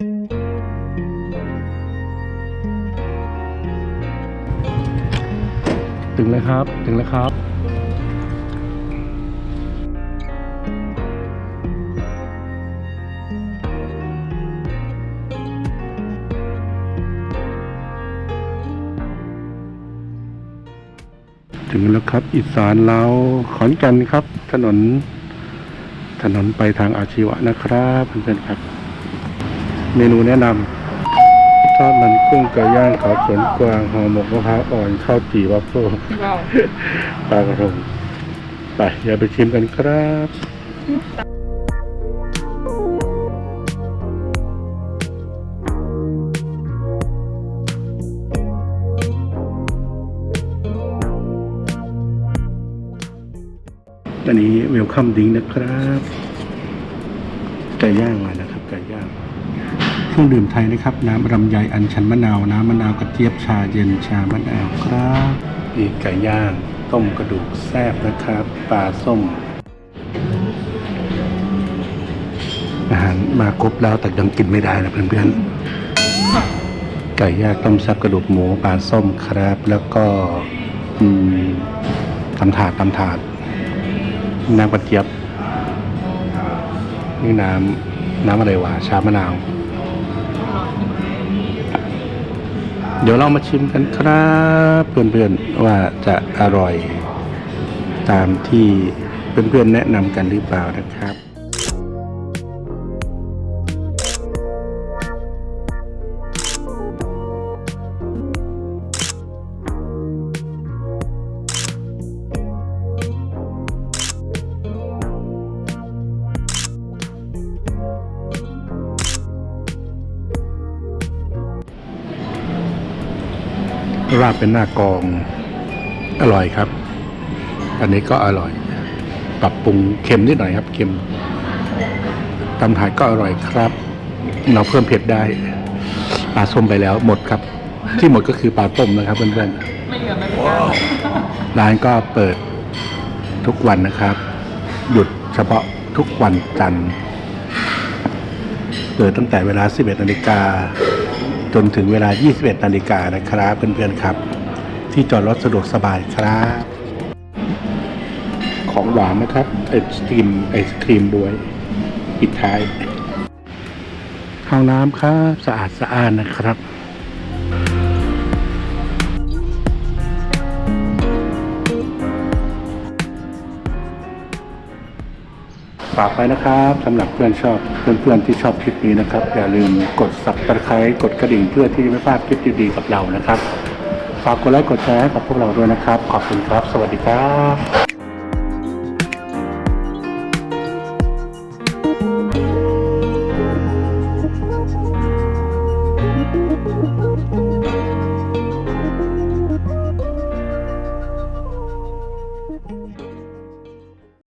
ถึงแล้วครับ ถึงแล้วครับ ถึงแล้วครับ อีสานเราวขอนแก่นครับ ถนน ถนนไปทางอาชีวะนะครับเพื่อนๆครับ เมนูแนะนำทอดมันกุ้งไก่ย่างขาสวนกวางห่อหมกมะพร้าวอ่อนข้าวจี่วัฟเฟิลปลากระทงไปอย่าไปชิมกันครับอันนี้เวลคัมดิ้งนะครับ ไก่ย่างมานะครับ ไก่ย่าง รื่องดื่มไทยนะครับ น้ำรำไยอัญชันมะนาว น้ำมะนาวกระเจี๊ยบชาเย็นชามะนาวครับอีกไก่ย่าง ต้มกระดูกแซ่บนะครับปลาส้ม อาหารมาครบแล้วแต่ยังกินไม่ได้นะเพื่อนๆ ไก่ย่างต้มแซ่บกระดูกหมูปลาส้มครับ แล้วก็ตำถาดตำถาด น้ำกระเจี๊ยบนี่น้ำน้ำอะไรวะชามะนาว เดี๋ยวเรามาชิมกันครับเพื่อนๆว่าจะอร่อยตามที่เพื่อนๆแนะนำกันหรือเปล่านะครับ ราบเป็นหน้ากอง อร่อยครับ อันนี้ก็อร่อย ปรับปรุงเค็มนิดหน่อยครับ เค็มตำถาดก็อร่อยครับ เราเพิ่มเผ็ดได้ ปลาส้มไปแล้วหมดครับ ที่หมดก็คือปลาต้มนะครับเพื่อนไม่เหลือไม่เป็นไรๆร้านก็เปิดทุกวันนะครับ หยุดเฉพาะทุกวันจันทร์เปิดตั้งแต่เวลา 11นาฬิกา จนถึงเวลา 21 นาฬิกานะครับเพื่อนๆครับ ที่จอดรถสะดวกสบายครับ ของหวานนะครับไอศครีมไอศครีมด้วยปิดท้ายห้องน้ำครับสะอาดสะอาดนะครับ ฝากไว้นะครับสำหรับเพื่อนชอบเพื่อนๆที่ชอบคลิปนี้นะครับ อย่าลืมกดสับตะไคร้กดกระดิ่งเพื่อที่จะไม่พลาดคลิปดีๆกับเรานะครับ ฝากกดไลค์กดแชร์ให้กับพวกเราด้วยนะครับ ขอบคุณครับ สวัสดีครับ